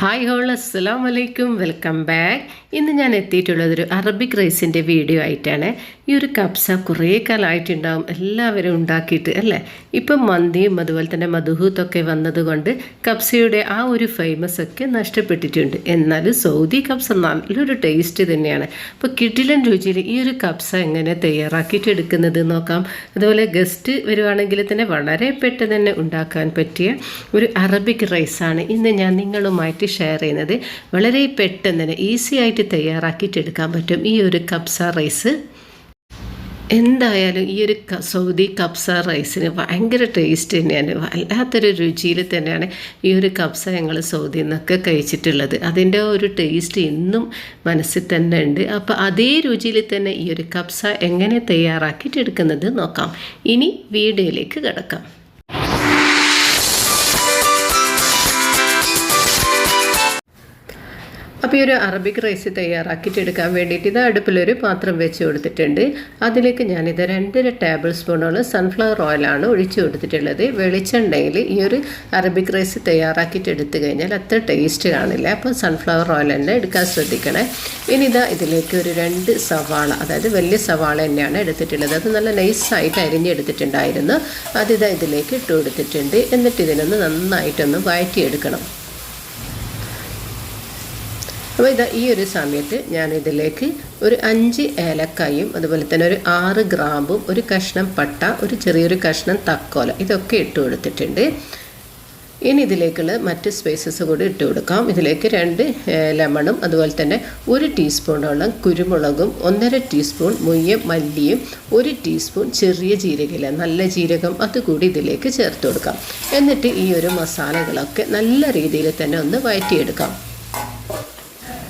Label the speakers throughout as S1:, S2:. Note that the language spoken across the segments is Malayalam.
S1: ഹായ് ഹോൾ അസ്സാം വലൈക്കും വെൽക്കം ബാക്ക് ഇന്ന് ഞാൻ എത്തിയിട്ടുള്ളത് ഒരു അറബിക് റൈസിന്റെ വീഡിയോ ആയിട്ടാണ്. ഈ ഒരു കപ്സ കുറേ കാലമായിട്ടുണ്ടാവും. എല്ലാവരും ഉണ്ടാക്കിയിട്ട് അല്ലേ? ഇപ്പം മന്തിയും അതുപോലെ തന്നെ മധുഹൂത്തൊക്കെ വന്നതുകൊണ്ട് കപ്സയുടെ ആ ഒരു ഫേമസ് ഒക്കെ നഷ്ടപ്പെട്ടിട്ടുണ്ട്. എന്നാലും സൗദി കപ്സ നല്ലൊരു ടേസ്റ്റ് തന്നെയാണ്. അപ്പോൾ കിടിലൻ രുചിയിൽ ഈ ഒരു കപ്സ എങ്ങനെ തയ്യാറാക്കിയിട്ട് എടുക്കുന്നത് നോക്കാം. അതുപോലെ ഗസ്റ്റ് വരുവാണെങ്കിൽ തന്നെ വളരെ പെട്ടെന്ന് തന്നെ ഉണ്ടാക്കാൻ പറ്റിയ ഒരു അറബിക് റൈസാണ് ഇന്ന് ഞാൻ നിങ്ങളുമായിട്ട് ഷെയർ ചെയ്യുന്നത്. വളരെ പെട്ടെന്ന് തന്നെ ഈസി ആയിട്ട് തയ്യാറാക്കിയിട്ട് എടുക്കാൻ പറ്റും ഈ ഒരു കബ്സ റൈസ് എന്തായാലും ഈ ഒരു സൗദി കബ്സ റൈസിന് ഭയങ്കര ടേസ്റ്റ് തന്നെയാണ്. വല്ലാത്തൊരു രുചിയിൽ തന്നെയാണ് ഈ ഒരു കബ്സ ഞങ്ങൾ സൗദിയിൽ നിന്നൊക്കെ കഴിച്ചിട്ടുള്ളത്. അതിന്റെ ഒരു ടേസ്റ്റ് ഇന്നും മനസ്സിൽ തന്നെ ഉണ്ട്. അപ്പോൾ അതേ രുചിയിൽ തന്നെ ഈ ഒരു കബ്സ എങ്ങനെ തയ്യാറാക്കിയിട്ടെടുക്കുന്നത് നോക്കാം. ഇനി വീഡിയോയിലേക്ക് കിടക്കാം. അപ്പോൾ ഈ ഒരു അറബിക് റൈസ് തയ്യാറാക്കിയിട്ട് എടുക്കാൻ വേണ്ടിയിട്ട് ഇത് അടുപ്പിലൊരു പാത്രം വെച്ച് കൊടുത്തിട്ടുണ്ട്. അതിലേക്ക് ഞാനിത് രണ്ടര ടേബിൾ സ്പൂണോളം സൺഫ്ലവർ ഓയിലാണ് ഒഴിച്ചു കൊടുത്തിട്ടുള്ളത്. വെളിച്ചെണ്ണയിൽ ഈ ഒരു അറബിക് റൈസ് തയ്യാറാക്കിയിട്ട് എടുത്തു കഴിഞ്ഞാൽ അത്ര ടേസ്റ്റ് കാണില്ല. അപ്പോൾ സൺഫ്ലവർ ഓയിൽ തന്നെ എടുക്കാൻ ശ്രദ്ധിക്കണേ. ഇനി ഇതാ ഇതിലേക്ക് ഒരു രണ്ട് സവാള അതായത് വലിയ സവാള തന്നെയാണ് എടുത്തിട്ടുള്ളത്. അത് നല്ല നൈസായിട്ട് അരിഞ്ഞെടുത്തിട്ടുണ്ടായിരുന്നു. അതിതാ ഇതിലേക്ക് ഇട്ട് കൊടുത്തിട്ടുണ്ട്. എന്നിട്ട് ഇതിനൊന്ന് നന്നായിട്ടൊന്ന് വഴറ്റിയെടുക്കണം. അപ്പോൾ ഇതാ ഈ ഒരു സമയത്ത് ഞാൻ ഇതിലേക്ക് ഒരു അഞ്ച് ഏലക്കായും അതുപോലെ തന്നെ ഒരു ആറ് ഗ്രാമ്പും ഒരു കഷ്ണം പട്ട ഒരു ചെറിയൊരു കഷ്ണം തക്കോല ഇതൊക്കെ ഇട്ട് കൊടുത്തിട്ടുണ്ട്. ഇനി ഇതിലേക്കുള്ള മറ്റ് സ്പൈസസ് കൂടി ഇട്ട് കൊടുക്കാം. ഇതിലേക്ക് രണ്ട് ലെമണും അതുപോലെ തന്നെ ഒരു ടീസ്പൂണോളം കുരുമുളകും ഒന്നര ടീസ്പൂൺ മുയ്യ മല്ലിയും ഒരു ടീസ്പൂൺ ചെറിയ ജീരകയില നല്ല ജീരകം അതുകൂടി ഇതിലേക്ക് ചേർത്ത് കൊടുക്കാം. എന്നിട്ട് ഈ ഒരു മസാലകളൊക്കെ നല്ല രീതിയിൽ തന്നെ ഒന്ന് വഴറ്റിയെടുക്കാം.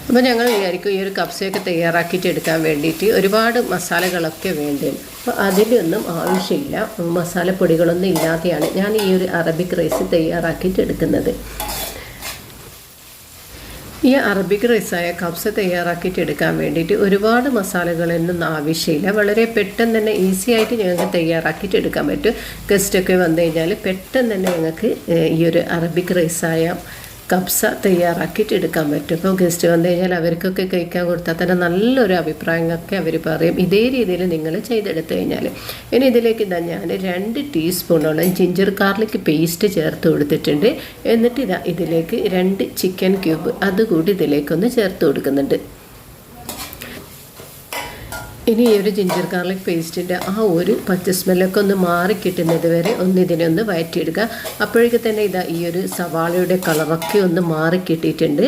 S1: അപ്പോൾ ഞങ്ങൾ വിചാരിക്കും ഈ ഒരു കപ്സയൊക്കെ തയ്യാറാക്കിയിട്ട് എടുക്കാൻ വേണ്ടിയിട്ട് ഒരുപാട് മസാലകളൊക്കെ വേണ്ടി. അപ്പോൾ അതിലൊന്നും ആവശ്യമില്ല. മസാലപ്പൊടികളൊന്നും ഇല്ലാതെയാണ് ഞാൻ ഈ ഒരു അറബിക് റൈസ് തയ്യാറാക്കിയിട്ട് എടുക്കുന്നത്. ഈ അറബിക് റൈസായ കബ്സ തയ്യാറാക്കിയിട്ട് എടുക്കാൻ വേണ്ടിയിട്ട് ഒരുപാട് മസാലകളൊന്നും ആവശ്യമില്ല. വളരെ പെട്ടെന്ന് തന്നെ ഈസി ആയിട്ട് ഞങ്ങൾക്ക് തയ്യാറാക്കിയിട്ട് എടുക്കാൻ പറ്റും. ഗസ്റ്റൊക്കെ വന്നു കഴിഞ്ഞാൽ പെട്ടെന്ന് തന്നെ ഞങ്ങൾക്ക് ഈ ഒരു അറബിക് റൈസായ കബ്സ തയ്യാറാക്കിയിട്ട് എടുക്കാൻ പറ്റും. ഇപ്പോൾ ഗസ്റ്റ് വന്നു കഴിഞ്ഞാൽ അവർക്കൊക്കെ കഴിക്കാൻ കൊടുത്താൽ തന്നെ നല്ലൊരു അഭിപ്രായങ്ങളൊക്കെ അവർ പറയും. ഇതേ രീതിയിൽ നിങ്ങൾ ചെയ്തെടുത്തു കഴിഞ്ഞാൽ. ഇനി ഇതിലേക്ക് ഇതാ ഞാൻ രണ്ട് ടീസ്പൂണോളം ജിഞ്ചർ ഗാർലിക് പേസ്റ്റ് ചേർത്ത് കൊടുത്തിട്ടുണ്ട്. എന്നിട്ട് ഇതാ ഇതിലേക്ക് രണ്ട് ചിക്കൻ ക്യൂബ് അതുകൂടി ഇതിലേക്കൊന്ന് ചേർത്ത് കൊടുക്കുന്നുണ്ട്. ഇനി ഈ ഒരു ജിഞ്ചർ ഗാർലിക് പേസ്റ്റിന്റെ ആ ഒരു പച്ച സ്മെല്ലൊക്കെ ഒന്ന് മാറി കിട്ടുന്നത് വരെ ഒന്ന് ഇതിനെ ഒന്ന് വഴറ്റിയെടുക്കുക അപ്പോഴേക്ക് തന്നെ ഇതാ ഈ ഒരു സവാളയുടെ കളറൊക്കെ ഒന്ന് മാറി കിട്ടിയിട്ടുണ്ട്.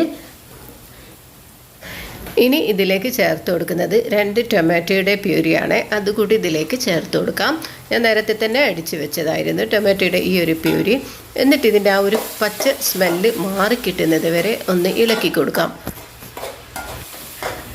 S1: ഇനി ഇതിലേക്ക് ചേർത്ത് കൊടുക്കുന്നത് രണ്ട് ടൊമാറ്റോയുടെ പ്യൂരിയാണ്. അതുകൂടി ഇതിലേക്ക് ചേർത്ത് കൊടുക്കാം. ഞാൻ നേരത്തെ തന്നെ അടിച്ചു വെച്ചതായിരുന്നു ടൊമാറ്റോയുടെ ഈ ഒരു പ്യൂരി. എന്നിട്ട് ഇതിന്റെ ആ ഒരു പച്ച സ്മെല്ല് മാറി കിട്ടുന്നത് വരെ ഒന്ന് ഇളക്കി കൊടുക്കാം.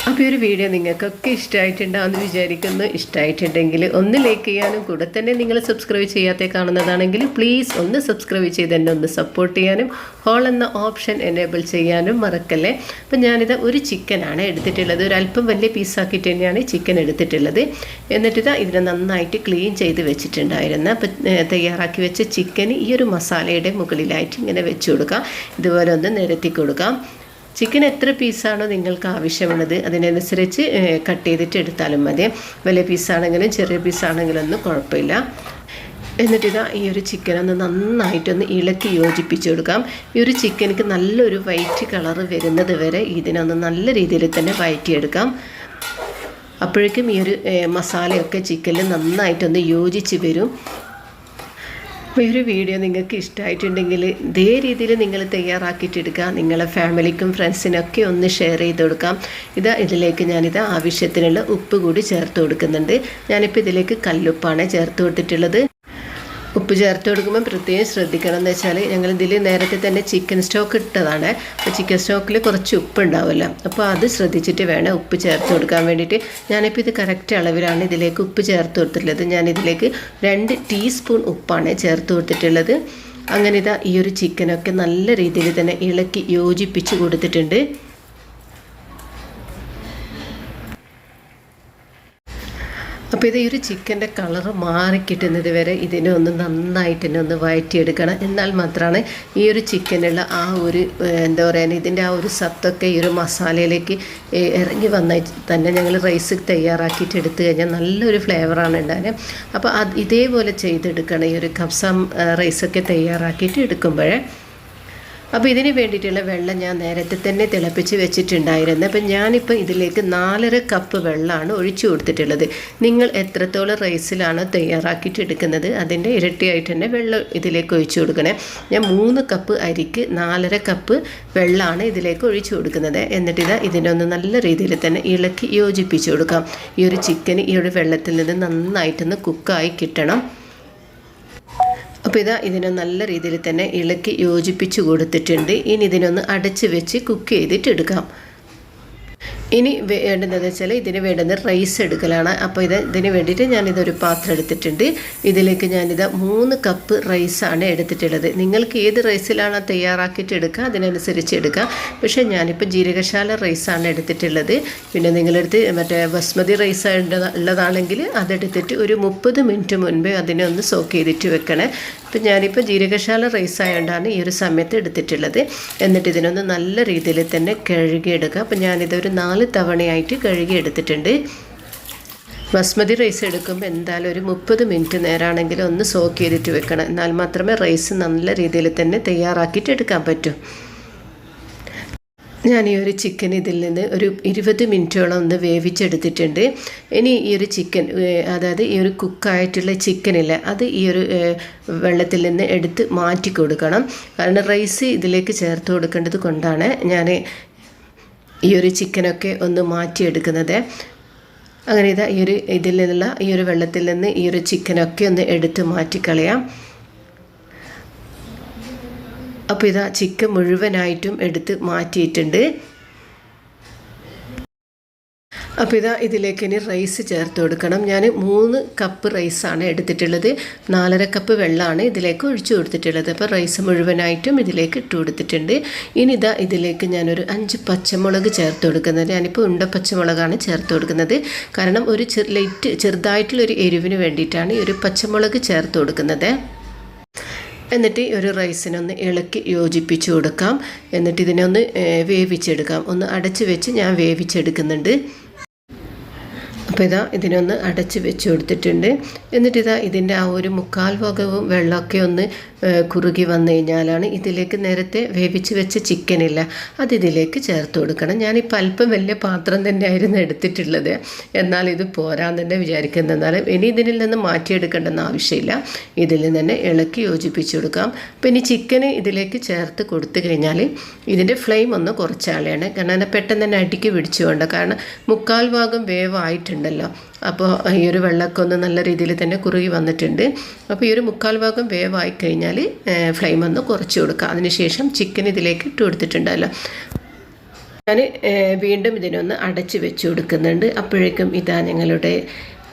S1: അപ്പോൾ ഈ ഒരു വീഡിയോ നിങ്ങൾക്കൊക്കെ ഇഷ്ടമായിട്ടുണ്ടാകുമെന്ന് വിചാരിക്കുന്നു. ഇഷ്ടമായിട്ടുണ്ടെങ്കിൽ ഒന്ന് ലൈക്ക് ചെയ്യാനും കൂടെ തന്നെ നിങ്ങൾ സബ്സ്ക്രൈബ് ചെയ്യാതെ കാണുന്നതാണെങ്കിൽ പ്ലീസ് ഒന്ന് സബ്സ്ക്രൈബ് ചെയ്ത് എന്നെ ഒന്ന് സപ്പോർട്ട് ചെയ്യാനും ഹോൾ എന്ന ഓപ്ഷൻ എനേബിൾ ചെയ്യാനും മറക്കല്ലേ? അപ്പം ഞാനിത് ഒരു ചിക്കനാണ് എടുത്തിട്ടുള്ളത്. ഒരു അല്പം വലിയ പീസാക്കിയിട്ട് തന്നെയാണ് ചിക്കൻ എടുത്തിട്ടുള്ളത്. എന്നിട്ട് ഇതാ ഇതിനെ നന്നായിട്ട് ക്ലീൻ ചെയ്ത് വെച്ചിട്ടുണ്ടായിരുന്നു. അപ്പം തയ്യാറാക്കി വെച്ച ചിക്കൻ ഈ ഒരു മസാലയുടെ മുകളിലായിട്ട് ഇങ്ങനെ വെച്ച് കൊടുക്കാം. ഇതുപോലെ ഒന്ന് നിരത്തി കൊടുക്കാം. ചിക്കൻ എത്ര പീസാണോ നിങ്ങൾക്ക് ആവശ്യമുള്ളത് അതിനനുസരിച്ച് കട്ട് ചെയ്തിട്ട് എടുത്താലും മതി. വലിയ പീസാണെങ്കിലും ചെറിയ പീസാണെങ്കിലും ഒന്നും കുഴപ്പമില്ല. എന്നിട്ട് ഇതാ ഈ ഒരു ചിക്കൻ ഒന്ന് നന്നായിട്ടൊന്ന് ഇളക്കി യോജിപ്പിച്ച് കൊടുക്കാം. ഈ ഒരു ചിക്കനിക്ക് നല്ലൊരു വൈറ്റ് കളറ് വരുന്നത് വരെ ഇതിനൊന്ന് നല്ല രീതിയിൽ തന്നെ വയറ്റിയെടുക്കാം. അപ്പോഴേക്കും ഈ ഒരു മസാലയൊക്കെ ചിക്കനിൽ നന്നായിട്ടൊന്ന് യോജിച്ച് വരും. അപ്പോൾ ഈ ഒരു വീഡിയോ നിങ്ങൾക്ക് ഇഷ്ടമായിട്ടുണ്ടെങ്കിൽ ഇതേ രീതിയിൽ നിങ്ങൾ തയ്യാറാക്കിയിട്ടെടുക്കുക. നിങ്ങളെ ഫാമിലിക്കും ഫ്രണ്ട്സിനൊക്കെ ഒന്ന് ഷെയർ ചെയ്ത് കൊടുക്കാം. ഇത് ഇതിലേക്ക് ഞാനിത് ആവശ്യത്തിനുള്ള ഉപ്പ് കൂടി ചേർത്ത് കൊടുക്കുന്നുണ്ട്. ഞാനിപ്പോൾ ഇതിലേക്ക് കല്ലുപ്പാണ് ചേർത്ത് കൊടുത്തിട്ടുള്ളത്. ചേർത്ത് കൊടുക്കുമ്പോൾ പ്രത്യേകം ശ്രദ്ധിക്കണം. എന്ന് വെച്ചാൽ ഞങ്ങൾ ഇതിൽ നേരത്തെ തന്നെ ചിക്കൻ സ്റ്റോക്ക് ഇട്ടതാണ്. അപ്പോൾ ചിക്കൻ സ്റ്റോക്കിൽ കുറച്ച് ഉപ്പ് ഉണ്ടാവുമല്ലോ അപ്പോൾ അത് ശ്രദ്ധിച്ചിട്ട് വേണം ഉപ്പ് ചേർത്ത് കൊടുക്കാൻ വേണ്ടിയിട്ട്. ഞാനിപ്പോൾ ഇത് കറക്റ്റ് അളവിലാണ് ഇതിലേക്ക് ഉപ്പ് ചേർത്ത് കൊടുത്തിട്ടുള്ളത്. ഞാൻ ഇതിലേക്ക് രണ്ട് ടീസ്പൂൺ ഉപ്പാണ് ചേർത്ത് കൊടുത്തിട്ടുള്ളത്. അങ്ങനെ ഇതാ ഈ ഒരു ചിക്കനൊക്കെ നല്ല രീതിയിൽ തന്നെ ഇളക്കി യോജിപ്പിച്ച് കൊടുത്തിട്ടുണ്ട്. അപ്പോൾ ഇത് ഈ ഒരു ചിക്കന്റെ കളറ് മാറി കിട്ടുന്നത് വരെ ഇതിനെ ഒന്ന് നന്നായിട്ട് തന്നെ ഒന്ന് വഴറ്റിയെടുക്കണം എന്നാൽ മാത്രമാണ് ഈ ഒരു ചിക്കനുള്ള ആ ഒരു എന്താ പറയുക ഇതിന്റെ ആ ഒരു സത്തൊക്കെ ഈ ഒരു മസാലയിലേക്ക് ഇറങ്ങി വന്ന തന്നെ ഞങ്ങൾ റൈസ് തയ്യാറാക്കിയിട്ട് എടുത്തു കഴിഞ്ഞാൽ നല്ലൊരു ഫ്ലേവറാണ് ഉണ്ടാകുന്നത് അപ്പോൾ അത് ഇതേപോലെ ചെയ്തെടുക്കണം ഈ ഒരു കബ്സ റൈസൊക്കെ തയ്യാറാക്കിയിട്ട് എടുക്കുമ്പോഴേ അപ്പോൾ ഇതിന് വേണ്ടിയിട്ടുള്ള വെള്ളം ഞാൻ നേരത്തെ തന്നെ തിളപ്പിച്ച് വെച്ചിട്ടുണ്ടായിരുന്നു. അപ്പം ഞാനിപ്പോൾ ഇതിലേക്ക് നാലര കപ്പ് വെള്ളമാണ് ഒഴിച്ചു കൊടുത്തിട്ടുള്ളത്. നിങ്ങൾ എത്രത്തോളം റൈസിലാണ് തയ്യാറാക്കിയിട്ട് എടുക്കുന്നത് അതിന്റെ ഇരട്ടിയായിട്ട് തന്നെ വെള്ളം ഇതിലേക്ക് ഒഴിച്ചു കൊടുക്കണേ. ഞാൻ മൂന്ന് കപ്പ് അരിക്ക് നാലര കപ്പ് വെള്ളമാണ് ഇതിലേക്ക് ഒഴിച്ചു കൊടുക്കുന്നത്. എന്നിട്ട് ഇതാ ഇതിനൊന്ന് നല്ല രീതിയിൽ തന്നെ ഇളക്കി യോജിപ്പിച്ച് കൊടുക്കാം. ഈ ഒരു ചിക്കൻ ഈ ഒരു വെള്ളത്തിൽ നിന്ന് നന്നായിട്ടൊന്ന് കുക്കായി കിട്ടണം. അപ്പോൾ ഇതാ ഇതിനെ നല്ല രീതിയിൽ തന്നെ ഇളക്കി യോജിപ്പിച്ച് കൊടുത്തിട്ടുണ്ട്. ഇനി ഇതിനൊന്ന് അടച്ച് വെച്ച് കുക്ക് ചെയ്തിട്ട് എടുക്കാം. ഇനി വേണ്ടതെന്ന് വെച്ചാൽ ഇതിന് വേണ്ടുന്നത് റൈസ് എടുക്കലാണ്. അപ്പോൾ ഇത് ഇതിന് വേണ്ടിയിട്ട് ഞാനിതൊരു പാത്രം എടുത്തിട്ടുണ്ട്. ഇതിലേക്ക് ഞാനിത് മൂന്ന് കപ്പ് റൈസാണ് എടുത്തിട്ടുള്ളത്. നിങ്ങൾക്ക് ഏത് റൈസിലാണ് തയ്യാറാക്കിയിട്ട് എടുക്കുക അതിനനുസരിച്ച് എടുക്കുക. പക്ഷേ ഞാനിപ്പോൾ ജീരകശാല റൈസാണ് എടുത്തിട്ടുള്ളത്. പിന്നെ നിങ്ങളെടുത്ത് മറ്റേ ബസ്മതി റൈസ് ഉള്ളതാണെങ്കിൽ അതെടുത്തിട്ട് ഒരു മുപ്പത് മിനിറ്റ് മുൻപേ അതിനെ ഒന്ന് സോക്ക് ചെയ്തിട്ട് വെക്കണേ. അപ്പം ഞാനിപ്പോൾ ജീരകശാല റൈസ് ആയതുകൊണ്ടാണ് ഈ ഒരു സമയത്ത് എടുത്തിട്ടുള്ളത്. എന്നിട്ട് ഇതിനൊന്ന് നല്ല രീതിയിൽ തന്നെ കഴുകിയെടുക്കുക. അപ്പം ഞാനിതൊരു നാല് തവണയായിട്ട് കഴുകിയെടുത്തിട്ടുണ്ട്. ബസ്മതി റൈസ് എടുക്കുമ്പോൾ എന്തായാലും ഒരു മുപ്പത് മിനിറ്റ് നേരാണെങ്കിലും ഒന്ന് സോക്ക് ചെയ്തിട്ട് വെക്കണം. എന്നാൽ മാത്രമേ റൈസ് നല്ല രീതിയിൽ തന്നെ തയ്യാറാക്കിയിട്ട് എടുക്കാൻ പറ്റൂ. ഞാൻ ഈ ഒരു ചിക്കൻ ഇതിൽ നിന്ന് ഒരു ഇരുപത് മിനിറ്റോളം ഒന്ന് വേവിച്ചെടുത്തിട്ടുണ്ട്. ഇനി ഈ ഒരു ചിക്കൻ അതായത് ഈ ഒരു കുക്കായിട്ടുള്ള ചിക്കനില്ല അത് ഈ ഒരു വെള്ളത്തിൽ നിന്ന് എടുത്ത് മാറ്റി കൊടുക്കണം. കാരണം റൈസ് ഇതിലേക്ക് ചേർത്ത് കൊടുക്കേണ്ടത് കൊണ്ടാണ് ഞാൻ ഈ ഒരു ചിക്കനൊക്കെ ഒന്ന് മാറ്റിയെടുക്കുന്നത്. അങ്ങനെ ഇതാ ഈ ഒരു ഇതിൽ നിന്നുള്ള ഈ ഒരു വെള്ളത്തിൽ നിന്ന് ഈ ഒരു ചിക്കനൊക്കെ ഒന്ന് എടുത്ത് മാറ്റിക്കളയാം. അപ്പോൾ ഇതാ ചിക്കൻ മുഴുവനായിട്ടും എടുത്ത് മാറ്റിയിട്ടുണ്ട്. അപ്പോൾ ഇതാ ഇതിലേക്ക് ഇനി റൈസ് ചേർത്ത് കൊടുക്കണം. ഞാൻ മൂന്ന് കപ്പ് റൈസാണ് എടുത്തിട്ടുള്ളത്. നാലര കപ്പ് വെള്ളമാണ് ഇതിലേക്ക് ഒഴിച്ചു കൊടുത്തിട്ടുള്ളത്. അപ്പോൾ റൈസ് മുഴുവനായിട്ടും ഇതിലേക്ക് ഇട്ട് കൊടുത്തിട്ടുണ്ട്. ഇനി ഇതാ ഇതിലേക്ക് ഞാനൊരു അഞ്ച് പച്ചമുളക് ചേർത്ത് കൊടുക്കുന്നത്. ഞാനിപ്പോൾ ഉണ്ട പച്ചമുളകാണ് ചേർത്ത് കൊടുക്കുന്നത്. കാരണം ഒരു ചെറു ലൈറ്റ് ചെറുതായിട്ടുള്ളൊരു എരിവിന് വേണ്ടിയിട്ടാണ് ഈ ഒരു പച്ചമുളക് ചേർത്ത് കൊടുക്കുന്നത്. എന്നിട്ട് ഒരു റൈസിനൊന്ന് ഇളക്കി യോജിപ്പിച്ച് കൊടുക്കാം. എന്നിട്ട് ഇതിനെ ഒന്ന് വേവിച്ചെടുക്കാം. ഒന്ന് അടച്ച് വെച്ച് ഞാൻ വേവിച്ചെടുക്കുന്നുണ്ട്. അപ്പോൾ ഇതാ ഇതിനൊന്ന് അടച്ച് വെച്ച് കൊടുത്തിട്ടുണ്ട്. എന്നിട്ടിതാ ഇതിന്റെ ആ ഒരു മുക്കാൽ ഭാഗവും വെള്ളമൊക്കെ ഒന്ന് കുറുകി വന്നു കഴിഞ്ഞാലാണ് ഇതിലേക്ക് നേരത്തെ വേവിച്ച് വെച്ച ചിക്കനില്ല അത് ഇതിലേക്ക് ചേർത്ത് കൊടുക്കണം. ഞാനിപ്പോൾ അല്പം വലിയ പാത്രം തന്നെയായിരുന്നു എടുത്തിട്ടുള്ളത്. എന്നാൽ ഇത് പോരാൻ തന്നെ വിചാരിക്കുന്നത് എന്നാലും ഇനി ഇതിൽ നിന്ന് മാറ്റിയെടുക്കേണ്ടെന്ന് ആവശ്യമില്ല. ഇതിൽ തന്നെ ഇളക്കി യോജിപ്പിച്ച് കൊടുക്കാം. ഇനി ചിക്കന് ഇതിലേക്ക് ചേർത്ത് കൊടുത്തു കഴിഞ്ഞാൽ ഇതിന്റെ ഫ്ലെയിം ഒന്ന് കുറച്ചാളെയാണ്. കാരണം പെട്ടെന്ന് തന്നെ അടിക്ക് പിടിച്ചുകൊണ്ട് കാരണം മുക്കാൽ ഭാഗം വേവായിട്ടുണ്ടല്ലോ അപ്പോൾ ഈ ഒരു വെള്ളമൊക്കെ ഒന്ന് നല്ല രീതിയിൽ തന്നെ കുറുകി വന്നിട്ടുണ്ട്. അപ്പോൾ ഈ ഒരു മുക്കാൽ ഭാഗം വേവായി കഴിഞ്ഞാൽ ഫ്ലെയിം ഒന്ന് കുറച്ച് കൊടുക്കുക അതിനുശേഷം ചിക്കൻ ഇതിലേക്ക് ഇട്ട് കൊടുത്തിട്ടുണ്ടല്ലോ. ഞാൻ വീണ്ടും ഇതിനൊന്ന് അടച്ച് വെച്ച് കൊടുക്കുന്നുണ്ട്. അപ്പോഴേക്കും ഇതാ ഞങ്ങളുടെ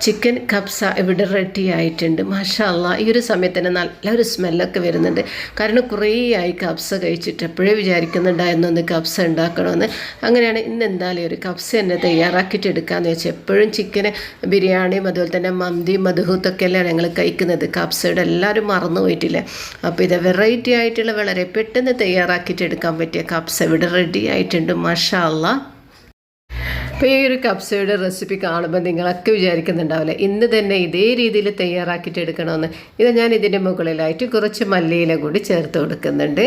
S1: ചിക്കൻ കബ്സ ഇവിടെ റെഡി ആയിട്ടുണ്ട്. മാഷാ അല്ലാ ഈ ഒരു സമയത്ത് തന്നെ നല്ലൊരു സ്മെല്ലൊക്കെ വരുന്നുണ്ട്. കാരണം കുറേ ആയി കബ്സ കഴിച്ചിട്ട് എപ്പോഴേ വിചാരിക്കുന്നുണ്ടായിരുന്നു ഒന്ന് കബ്സ ഉണ്ടാക്കണമെന്ന് അങ്ങനെയാണ് ഇന്ന് എന്തായാലും ഒരു കബ്സ തന്നെ തയ്യാറാക്കിയിട്ട് എടുക്കാമെന്ന് വെച്ചാൽ എപ്പോഴും ചിക്കൻ ബിരിയാണിയും അതുപോലെ തന്നെ മന്തി മധുഹൂത്തൊക്കെ അല്ലേ ഞങ്ങൾ കഴിക്കുന്നത്. കബ്സയുടെ എല്ലാവരും മറന്നു പോയിട്ടില്ല. അപ്പോൾ ഇത് വെറൈറ്റി ആയിട്ടുള്ള വളരെ പെട്ടെന്ന് തയ്യാറാക്കിയിട്ട് എടുക്കാൻ പറ്റിയ കബ്സ ഇവിടെ റെഡി ആയിട്ടുണ്ട്. മാഷാ അല്ലാ അപ്പോൾ ഈ ഒരു കപ്സയുടെ റെസിപ്പി കാണുമ്പോൾ നിങ്ങളൊക്കെ വിചാരിക്കുന്നുണ്ടാവില്ല? ഇന്ന് തന്നെ ഇതേ രീതിയിൽ തയ്യാറാക്കിയിട്ട് എടുക്കണമെന്ന്. ഇത് ഞാൻ ഇതിന്റെ മുകളിലായിട്ട് കുറച്ച് മല്ലിയില കൂടി ചേർത്ത് കൊടുക്കുന്നുണ്ട്.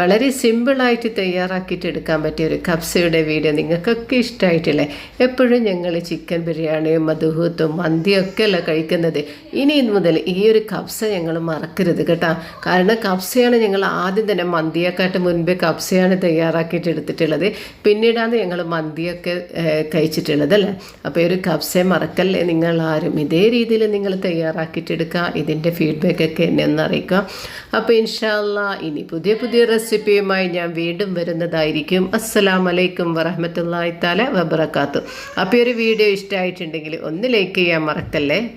S1: വളരെ സിമ്പിളായിട്ട് തയ്യാറാക്കിയിട്ട് എടുക്കാൻ പറ്റിയ ഒരു കപ്സയുടെ വീഡിയോ നിങ്ങൾക്കൊക്കെ ഇഷ്ടമായിട്ടില്ലേ? എപ്പോഴും ഞങ്ങൾ ചിക്കൻ ബിരിയാണിയും മധുഹൂത്തും മന്തിയൊക്കെ അല്ല കഴിക്കുന്നത്. ഇനി മുതൽ ഈ ഒരു കപ്സ ഞങ്ങൾ മറക്കരുത് കേട്ടോ. കാരണം കപ്സയാണ് ഞങ്ങൾ ആദ്യം തന്നെ മന്തിയെക്കാട്ട് മുൻപേ കപ്സയാണ് തയ്യാറാക്കിയിട്ട് എടുത്തിട്ടുള്ളത്. പിന്നീടാണ് ഞങ്ങൾ മന്തിയൊക്കെ കഴിച്ചിട്ടുള്ളത് അല്ലേ അപ്പോൾ ഈ ഒരു കബ്സെ മറക്കല്ലേ നിങ്ങൾ ആരും ഇതേ രീതിയിൽ നിങ്ങൾ തയ്യാറാക്കിയിട്ടെടുക്കുക. ഇതിന്റെ ഫീഡ്ബാക്കൊക്കെ എന്നെ ഒന്ന് അറിയിക്കുക. അപ്പോൾ ഇൻഷാല്ല ഇനി പുതിയ പുതിയ റെസിപ്പിയുമായി ഞാൻ വീണ്ടും വരുന്നതായിരിക്കും. അസ്സലാമലൈക്കും വലൈക്കും താല വബറക്കാത്തു അപ്പോൾ ഈ ഒരു വീഡിയോ ഇഷ്ടമായിട്ടുണ്ടെങ്കിൽ ഒന്ന് ലൈക്ക് ചെയ്യാൻ മറക്കല്ലേ?